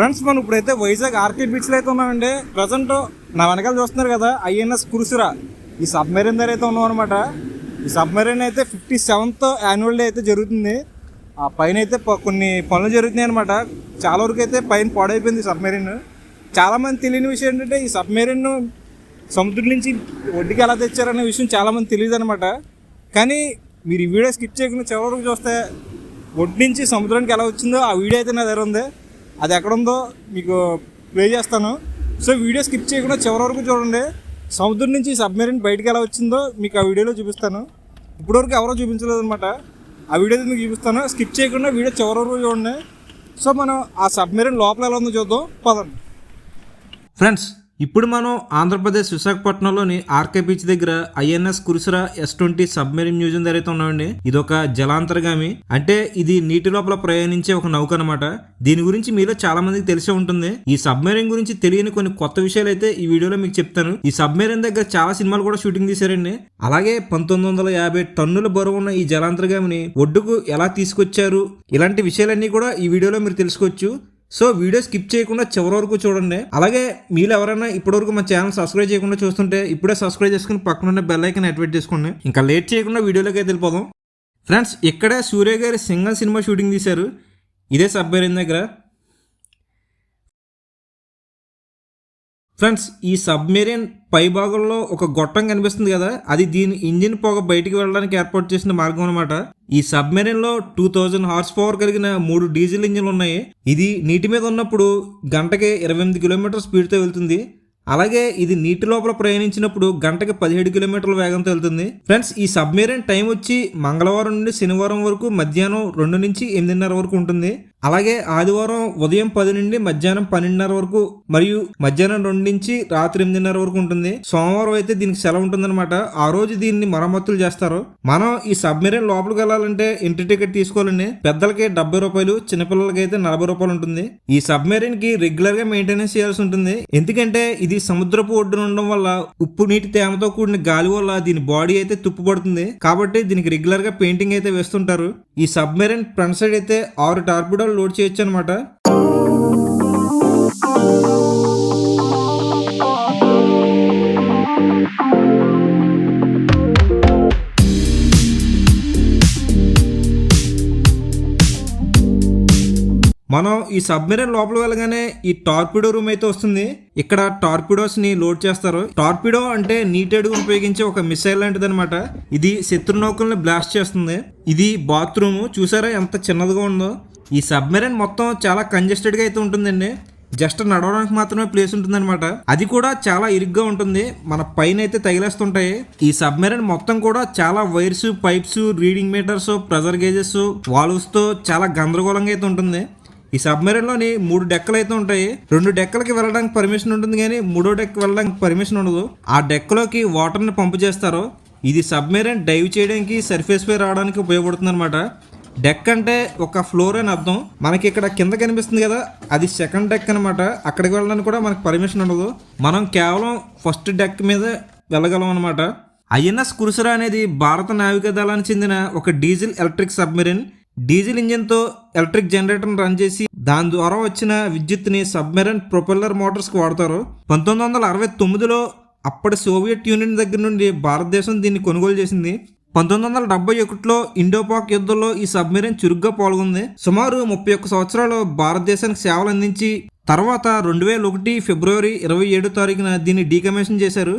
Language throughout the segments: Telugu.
ఫ్రెండ్స్ మనం ఇప్పుడైతే వైజాగ్ ఆర్కే బీచ్లో అయితే ఉన్నామండి. ప్రజెంట్ నా వెనకాల చూస్తున్నారు కదా ఐఎన్ఎస్ కురుసురా. ఈ సబ్మెరీన్ దగ్గర అయితే ఉన్నాం అనమాట ఈ సబ్మెరీన్ అయితే ఫిఫ్టీ సెవెంత్ యాన్యువల్ డే అయితే జరుగుతుంది. ఆ పైన అయితే కొన్ని పనులు జరుగుతున్నాయి అనమాట చాలా వరకు అయితే పైన పాడైపోయింది సబ్మెరీన్. చాలామంది తెలియని విషయం ఏంటంటే ఈ సబ్మెరీన్ సముద్రం నుంచి ఒడ్డుకి ఎలా తెచ్చారనే విషయం చాలామంది తెలియదు అనమాట కానీ మీరు ఈ వీడియో స్కిప్ చేయకుండా చివరి వరకు చూస్తే ఒడ్డు నుంచి సముద్రానికి ఎలా వచ్చిందో ఆ వీడియో అయితే నా దగ్గర ఉంది. అది ఎక్కడుందో మీకు ప్లే చేస్తాను. సో వీడియో స్కిప్ చేయకుండా చివరి వరకు చూడండి. సముద్రం నుంచి సబ్మెరీన్ బయటకు ఎలా వచ్చిందో మీకు ఆ వీడియోలో చూపిస్తాను. ఇప్పటివరకు ఎవరో చూపించలేదు అనమాట ఆ వీడియో మీకు చూపిస్తాను. స్కిప్ చేయకుండా వీడియో చివరి వరకు చూడండి. సో మనం ఆ సబ్మెరీన్ లోపల ఎలా ఉందో చూద్దాం. పదండి. ఫ్రెండ్స్ ఇప్పుడు మనం ఆంధ్రప్రదేశ్ విశాఖపట్నంలోని ఆర్కే బీచ్ దగ్గర INS Kursura S twenty submarine museum దగ్గర అయితే ఉన్నామండి. ఇది ఒక జలాంతర్గామి. అంటే ఇది నీటి లోపల ప్రయాణించే ఒక నౌక అనమాట దీని గురించి మీలో చాలా మందికి తెలిసే ఉంటుంది. ఈ సబ్మెరీన్ గురించి తెలియని కొన్ని కొత్త విషయాలు అయితే ఈ వీడియోలో మీకు చెప్తాను. ఈ సబ్మెరీన్ దగ్గర చాలా సినిమాలు కూడా షూటింగ్ తీశారండి. అలాగే పంతొమ్మిది వందల యాభై టన్నుల బరువు ఉన్న ఈ జలాంతర్గామిని ఒడ్డుకు ఎలా తీసుకొచ్చారు? ఇలాంటి విషయాలన్నీ కూడా ఈ వీడియోలో మీరు తెలుసుకోవచ్చు. సో వీడియో స్కిప్ చేయకుండా చివరి వరకు చూడండి. అలాగే మీరు ఎవరైనా ఇప్పటివరకు మా ఛానల్ సబ్స్క్రైబ్ చేయకుండా చూస్తుంటే ఇప్పుడే సబ్స్క్రైబ్ చేసుకుని పక్కన ఉన్న బెల్ ఐకన్ యాక్టివేట్ చేసుకోండి. ఇంకా లేట్ చేయకుండా వీడియోలోకి అయితే వెళ్ళిపోదాం. ఫ్రెండ్స్ ఇక్కడే సూర్య గారి సింగల్ సినిమా షూటింగ్ తీశారు. ఇదే సబ్బేరిన్ దగ్గర. ఫ్రెండ్స్ ఈ సబ్మెరీన్ పై భాగంలో ఒక గొట్టం కనిపిస్తుంది కదా అది దీని ఇంజిన్ పొగ బయటికి వెళ్ళడానికి ఏర్పాటు చేసిన మార్గం అనమాట ఈ సబ్మెరీన్లో టూ థౌజండ్ హార్స్ పవర్ కలిగిన మూడు డీజిల్ ఇంజిన్లు ఉన్నాయి. ఇది నీటి మీద ఉన్నప్పుడు గంటకి ఇరవై ఎనిమిది కిలోమీటర్ స్పీడ్తో వెళ్తుంది. అలాగే ఇది నీటి లోపల ప్రయాణించినప్పుడు గంటకి పదిహేడు కిలోమీటర్ల వేగంతో వెళ్తుంది. ఫ్రెండ్స్ ఈ సబ్మెరీన్ టైం వచ్చి మంగళవారం నుండి శనివారం వరకు మధ్యాహ్నం రెండు నుంచి ఎనిమిదిన్నర వరకు ఉంటుంది. అలాగే ఆదివారం ఉదయం పది నుండి మధ్యాహ్నం పన్నెండున్నర వరకు మరియు మధ్యాహ్నం రెండు నుంచి రాత్రి ఎనిమిదిన్నర వరకు ఉంటుంది. సోమవారం అయితే దీనికి సెలవు ఉంటుందన్నమాట. ఆ రోజు దీన్ని మరమ్మతులు చేస్తారు. మనం ఈ సబ్మెరీన్ లోపలికి వెళ్ళాలంటే ఎంట్రీ టికెట్ తీసుకోవాలండి. పెద్దలకి డెబ్బై రూపాయలు చిన్నపిల్లలకి అయితే నలభై రూపాయలు ఉంటుంది. ఈ సబ్మెరీన్కి రెగ్యులర్గా మెయింటెనెన్స్ చేయాల్సి ఉంటుంది. ఎందుకంటే ఇది సముద్రపు ఒడ్డున ఉండడం వల్ల ఉప్పు నీటి తేమతో కూడిన గాలి వల్ల దీని బాడీ అయితే తుప్పు పడుతుంది కాబట్టి దీనికి రెగ్యులర్గా పెయింటింగ్ అయితే వేస్తుంటారు. ఈ సబ్మెరీన్ ఫ్రంట్ సైడ్ అయితే ఆరు టార్పిడోలు లోడ్ చేయొచ్చు అనమాట మనం ఈ సబ్మెరైన్ లోపల వెళ్ళగానే ఈ టార్పిడో రూమ్ అయితే వస్తుంది. ఇక్కడ టార్పిడోస్ని లోడ్ చేస్తారు. టార్పిడో అంటే నీటి ఉపయోగించే ఒక మిసైల్ లాంటిది అనమాట ఇది శత్రు నౌకల్ని బ్లాస్ట్ చేస్తుంది. ఇది బాత్రూమ్. చూసారా ఎంత చిన్నదిగా ఉందో? ఈ సబ్మెరైన్ మొత్తం చాలా కంజెస్టెడ్గా అయితే ఉంటుందండి. జస్ట్ నడవడానికి మాత్రమే ప్లేస్ ఉంటుందన్నమాట. అది కూడా చాలా ఇరుగ్గా ఉంటుంది. మన పైన అయితే తగిలేస్తుంటాయి. ఈ సబ్మెరైన్ మొత్తం కూడా చాలా wires pipes reading meters pressure gauges వాల్వ్స్తో చాలా గందరగోళంగా అయితే ఉంటుంది. ఈ సబ్మెరీన్లోని మూడు డెక్కలు అయితే ఉంటాయి. రెండు డెక్కలకి వెళ్ళడానికి పర్మిషన్ ఉంటుంది కానీ మూడో డెక్ వెళ్ళడానికి పర్మిషన్ ఉండదు. ఆ డెక్కలోకి వాటర్ని పంపు చేస్తారు. ఇది సబ్మెరైన్ డైవ్ చేయడానికి సర్ఫేస్ పై రావడానికి ఉపయోగపడుతుంది అనమాట డెక్ అంటే ఒక ఫ్లోర్ అని అర్థం. మనకి ఇక్కడ కింద కనిపిస్తుంది కదా అది సెకండ్ డెక్ అనమాట అక్కడికి వెళ్ళడానికి కూడా మనకి పర్మిషన్ ఉండదు. మనం కేవలం ఫస్ట్ డెక్ మీద వెళ్ళగలం అనమాట ఐఎన్ఎస్ కురుసరా అనేది భారత నావికా దళానికి చెందిన ఒక డీజిల్ ఎలక్ట్రిక్ సబ్మెరీన్. డీజిల్ ఇంజిన్తో ఎలక్ట్రిక్ జనరేటర్ని రన్ చేసి దాని ద్వారా వచ్చిన విద్యుత్ని సబ్మెరైన్ ప్రొపెల్లర్ మోటార్స్కి వాడతారు. పంతొమ్మిది వందల అరవై తొమ్మిదిలో అప్పటి సోవియట్ యూనియన్ దగ్గర నుండి భారతదేశం దీన్ని కొనుగోలు చేసింది. పంతొమ్మిది వందల డెబ్బై ఒకటిలో ఇండోపాక్ యుద్ధంలో ఈ సబ్మెరీన్ చురుగ్గా పాల్గొంది. సుమారు ముప్పై ఒక్క సంవత్సరాలు భారతదేశానికి సేవలు అందించి తర్వాత రెండు వేల ఒకటి ఫిబ్రవరి ఇరవై ఏడో తారీఖున దీన్ని డీకమిషన్ చేశారు.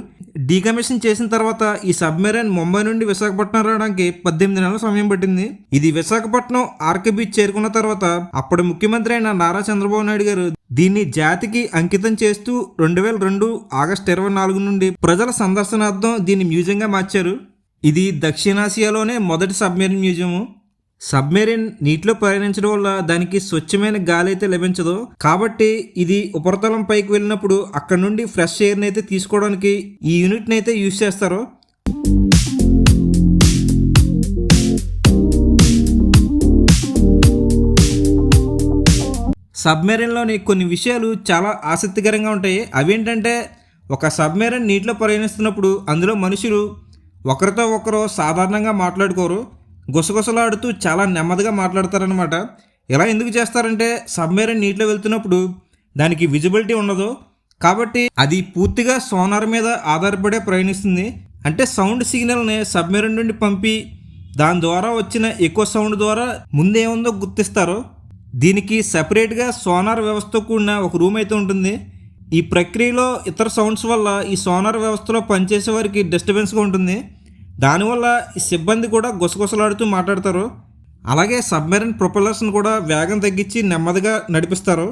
డీకమిషన్ చేసిన తర్వాత ఈ సబ్మెరైన్ ముంబై నుండి విశాఖపట్నం రావడానికి పద్దెనిమిది నెలల సమయం పట్టింది. ఇది విశాఖపట్నం ఆర్కే బీచ్ చేరుకున్న తర్వాత అప్పటి ముఖ్యమంత్రి అయిన నారా చంద్రబాబు నాయుడు గారు దీన్ని జాతికి అంకితం చేస్తూ రెండు వేల రెండు ఆగస్టు ఇరవై నాలుగు నుండి ప్రజల సందర్శనార్థం దీన్ని మ్యూజియంగా మార్చారు. ఇది దక్షిణాసియాలోనే మొదటి సబ్మెరీన్ మ్యూజియము. సబ్మెరీన్ నీటిలో ప్రయాణించడం వల్ల దానికి స్వచ్ఛమైన గాలి అయితే లభించదు. కాబట్టి ఇది ఉపరితలం పైకి వెళ్ళినప్పుడు అక్కడ నుండి ఫ్రెష్ ఎయిర్ని అయితే తీసుకోవడానికి ఈ యూనిట్ని అయితే యూజ్ చేస్తారు. సబ్మెరీన్లోని కొన్ని విషయాలు చాలా ఆసక్తికరంగా ఉంటాయి. అవేంటంటే ఒక సబ్మెరీన్ నీటిలో ప్రయాణిస్తున్నప్పుడు అందులో మనుషులు ఒకరితో ఒకరు సాధారణంగా మాట్లాడుకోరు గుసగుసలాడుతూ చాలా నెమ్మదిగా మాట్లాడతారనమాట ఇలా ఎందుకు చేస్తారంటే సబ్మెరైన్ నీటిలో వెళ్తున్నప్పుడు దానికి విజిబిలిటీ ఉండదు. కాబట్టి అది పూర్తిగా సోనార్ మీద ఆధారపడే ప్రయాణిస్తుంది. అంటే సౌండ్ సిగ్నల్ని సబ్మెరైన్ నుండి పంపి దాని ద్వారా వచ్చిన ఎక్కువ సౌండ్ ద్వారా ముందేముందో గుర్తిస్తారు. దీనికి సపరేట్గా సోనార్ వ్యవస్థతో కూడిన ఒక రూమ్ అయితే ఉంటుంది. ఈ ప్రక్రియలో ఇతర సౌండ్స్ వల్ల ఈ సోనార్ వ్యవస్థలో పనిచేసే వారికి డిస్టర్బెన్స్గా ఉంటుంది. దానివల్ల ఈ సిబ్బంది కూడా గుసగుసలాడుతూ మాట్లాడతారు. అలాగే సబ్మెరీన్ ప్రొపెల్లర్స్ని కూడా వేగం తగ్గించి నెమ్మదిగా నడిపిస్తారు.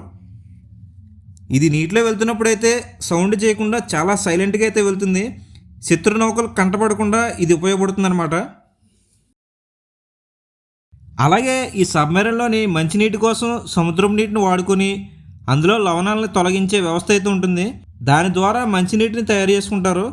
ఇది నీటిలో వెళ్తున్నప్పుడు అయితే సౌండ్ చేయకుండా చాలా సైలెంట్గా అయితే వెళ్తుంది. శత్రు నౌకలు కంటపడకుండా ఇది ఉపయోగపడుతుందన్నమాట. అలాగే ఈ సబ్మెరీన్లోని మంచినీటి కోసం సముద్రం నీటిని వాడుకొని అందులో లవణాలను తొలగించే వ్యవస్థ అయితే ఉంటుంది. దాని ద్వారా మంచినీటిని తయారు చేసుకుంటారు.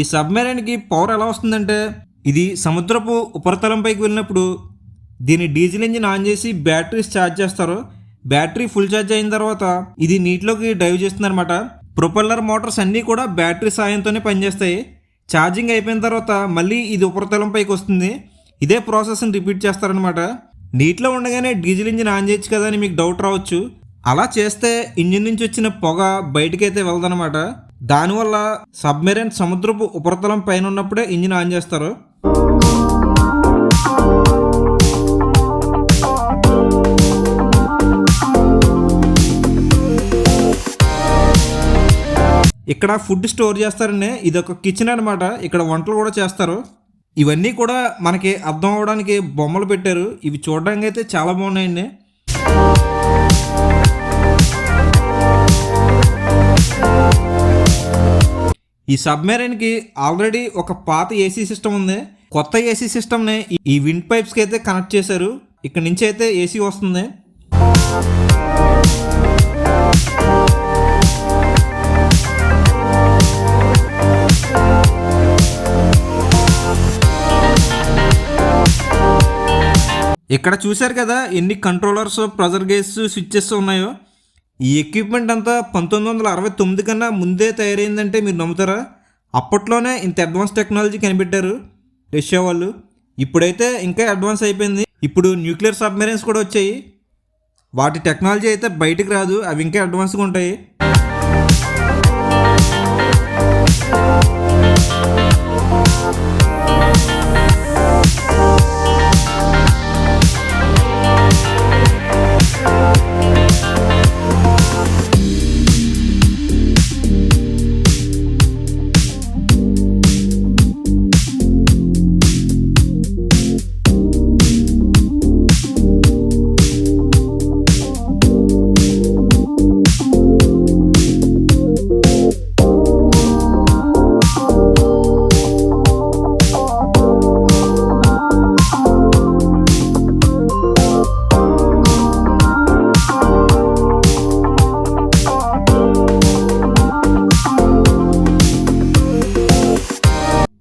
ఈ సబ్మెరైన్కి పవర్ ఎలా వస్తుందంటే ఇది సముద్రపు ఉపరితలంపైకి వెళ్ళినప్పుడు దీని డీజిల్ ఇంజిన్ ఆన్ చేసి బ్యాటరీస్ ఛార్జ్ చేస్తారు. బ్యాటరీ ఫుల్ ఛార్జ్ అయిన తర్వాత ఇది నీటిలోకి డైవ్ చేస్తుందనమాట ప్రొపెల్లర్ మోటార్స్ అన్నీ కూడా బ్యాటరీ సాయంతోనే పనిచేస్తాయి. ఛార్జింగ్ అయిపోయిన తర్వాత మళ్ళీ ఇది ఉపరితలం పైకి వస్తుంది. ఇదే ప్రాసెస్ని రిపీట్ చేస్తారనమాట నీటిలో ఉండగానే డీజిల్ ఇంజిన్ ఆన్ చేయొచ్చు కదా అని మీకు డౌట్ రావచ్చు. అలా చేస్తే ఇంజిన్ నుంచి వచ్చిన పొగ బయటకైతే వెళ్దనమాట దానివల్ల సబ్మెరైన్ సముద్రపు ఉపరితలం పైన ఉన్నప్పుడే ఇంజిన్ ఆన్ చేస్తారు. ఇక్కడ ఫుడ్ స్టోర్ చేస్తారండి ఇది ఒక కిచెన్ అనమాట ఇక్కడ వంటలు కూడా చేస్తారు. ఇవన్నీ కూడా మనకి అర్థం అవడానికి బొమ్మలు పెట్టారు. ఇవి చూడడానికి అయితే చాలా బాగున్నాయండి. ఈ సబ్మెరైన్కి ఆల్రెడీ ఒక పాత ఏసీ సిస్టమ్ ఉంది. కొత్త ఏసీ సిస్టమ్ని ఈ విండ్ పైప్స్కి అయితే కనెక్ట్ చేశారు. ఇక్కడ నుంచి అయితే ఏసీ వస్తుంది. ఇక్కడ చూశారు కదా ఎన్ని కంట్రోలర్స్ ప్రెజర్ గేస్ స్విచ్చెస్ ఉన్నాయో? ఈ ఎక్విప్మెంట్ అంతా పంతొమ్మిది వందల అరవై తొమ్మిది కన్నా ముందే తయారైందంటే మీరు నమ్ముతారా? అప్పట్లోనే ఇంత అడ్వాన్స్ టెక్నాలజీ కనిపెట్టారు రష్యా వాళ్ళు. ఇప్పుడైతే ఇంకా అడ్వాన్స్ అయిపోయింది. ఇప్పుడు న్యూక్లియర్ సబ్మెరైన్స్ కూడా వచ్చాయి. వాటి టెక్నాలజీ అయితే బయటికి రాదు అవి ఇంకా అడ్వాన్స్గా ఉంటాయి.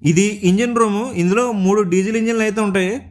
ఇది ఇంజిన్ రూము. ఇందులో మూడు డీజిల్ ఇంజిన్లు అయితే ఉంటాయి.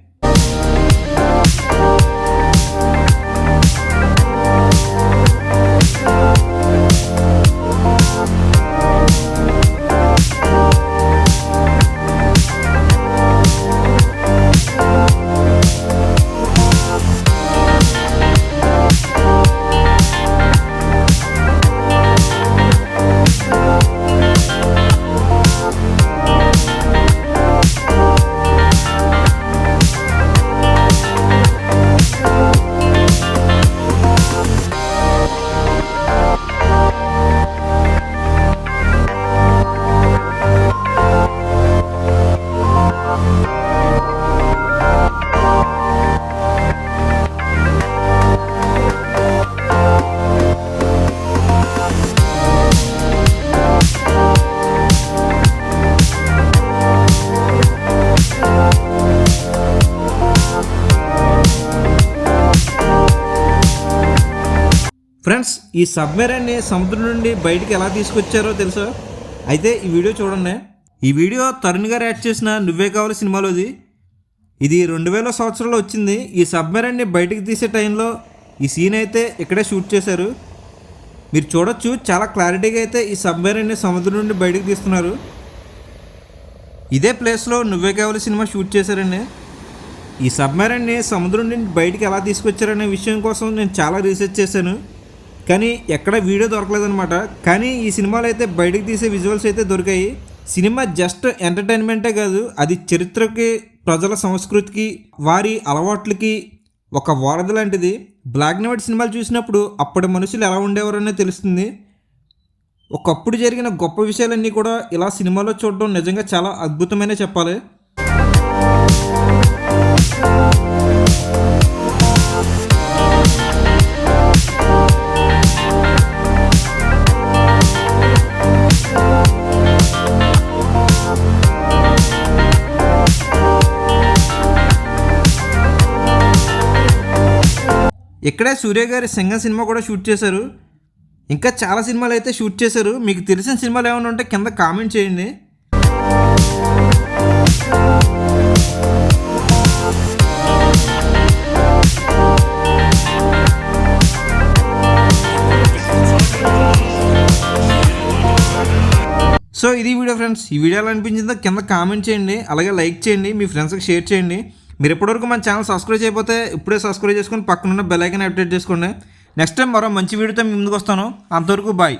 ఈ సబ్మెరైన్ని సముద్రం నుండి బయటికి ఎలా తీసుకొచ్చారో తెలుసా? అయితే ఈ వీడియో చూడండి. ఈ వీడియో తరుణ్ గారు యాడ్ చేసిన నువ్వే కావాలి సినిమాలోది. ఇది రెండు వేల సంవత్సరంలో వచ్చింది. ఈ సబ్మెరైన్ని బయటికి తీసే టైంలో ఈ సీన్ అయితే ఇక్కడే షూట్ చేశారు. మీరు చూడొచ్చు చాలా క్లారిటీగా అయితే ఈ సబ్మెరైన్ని సముద్రం నుండి బయటకు తీస్తున్నారు. ఇదే ప్లేస్లో నువ్వే కావాలి సినిమా షూట్ చేశారండి ఈ సబ్మెరైన్ని సముద్రం నుండి బయటికి ఎలా తీసుకొచ్చారనే విషయం కోసం నేను చాలా రీసెర్చ్ చేశాను. కానీ ఎక్కడ వీడియో దొరకలేదనమాట కానీ ఈ సినిమాలో అయితే బయటకు తీసే విజువల్స్ అయితే దొరికాయి. సినిమా జస్ట్ ఎంటర్టైన్మెంటే కాదు అది చరిత్రకి ప్రజల సంస్కృతికి వారి అలవాట్లకి ఒక వారధి లాంటిది. బ్లాక్ అండ్ వైట్ సినిమాలు చూసినప్పుడు అప్పటి మనుషులు ఎలా ఉండేవారనే తెలుస్తుంది. ఒకప్పుడు జరిగిన గొప్ప విషయాలన్నీ కూడా ఇలా సినిమాలో చూడడం నిజంగా చాలా అద్భుతమైన చెప్పాలి. ఇక్కడే సూర్య గారి సింగ సినిమా కూడా షూట్ చేశారు. ఇంకా చాలా సినిమాలు అయితే షూట్ చేశారు. మీకు తెలిసిన సినిమాలు ఏమైనా ఉంటే కింద కామెంట్ చేయండి. సో ఇది వీడియో ఫ్రెండ్స్. ఈ వీడియో ఎలా అనిపించిందో కింద కామెంట్ చేయండి. అలాగే లైక్ చేయండి. మీ ఫ్రెండ్స్కి షేర్ చేయండి. మీరు ఇప్పటివరకు మన ఛానల్ సబ్స్క్రైబ్ చేయకపోతే ఇప్పుడే సబ్స్క్రైబ్ చేసుకొని పక్కనున్న బెల్ ఐకాన్ అప్డేట్ చేసుకోండి. నెక్స్ట్ టైం మరో మంచి వీడియోతో మీ ముందుకు వస్తాను. అంతవరకు బాయ్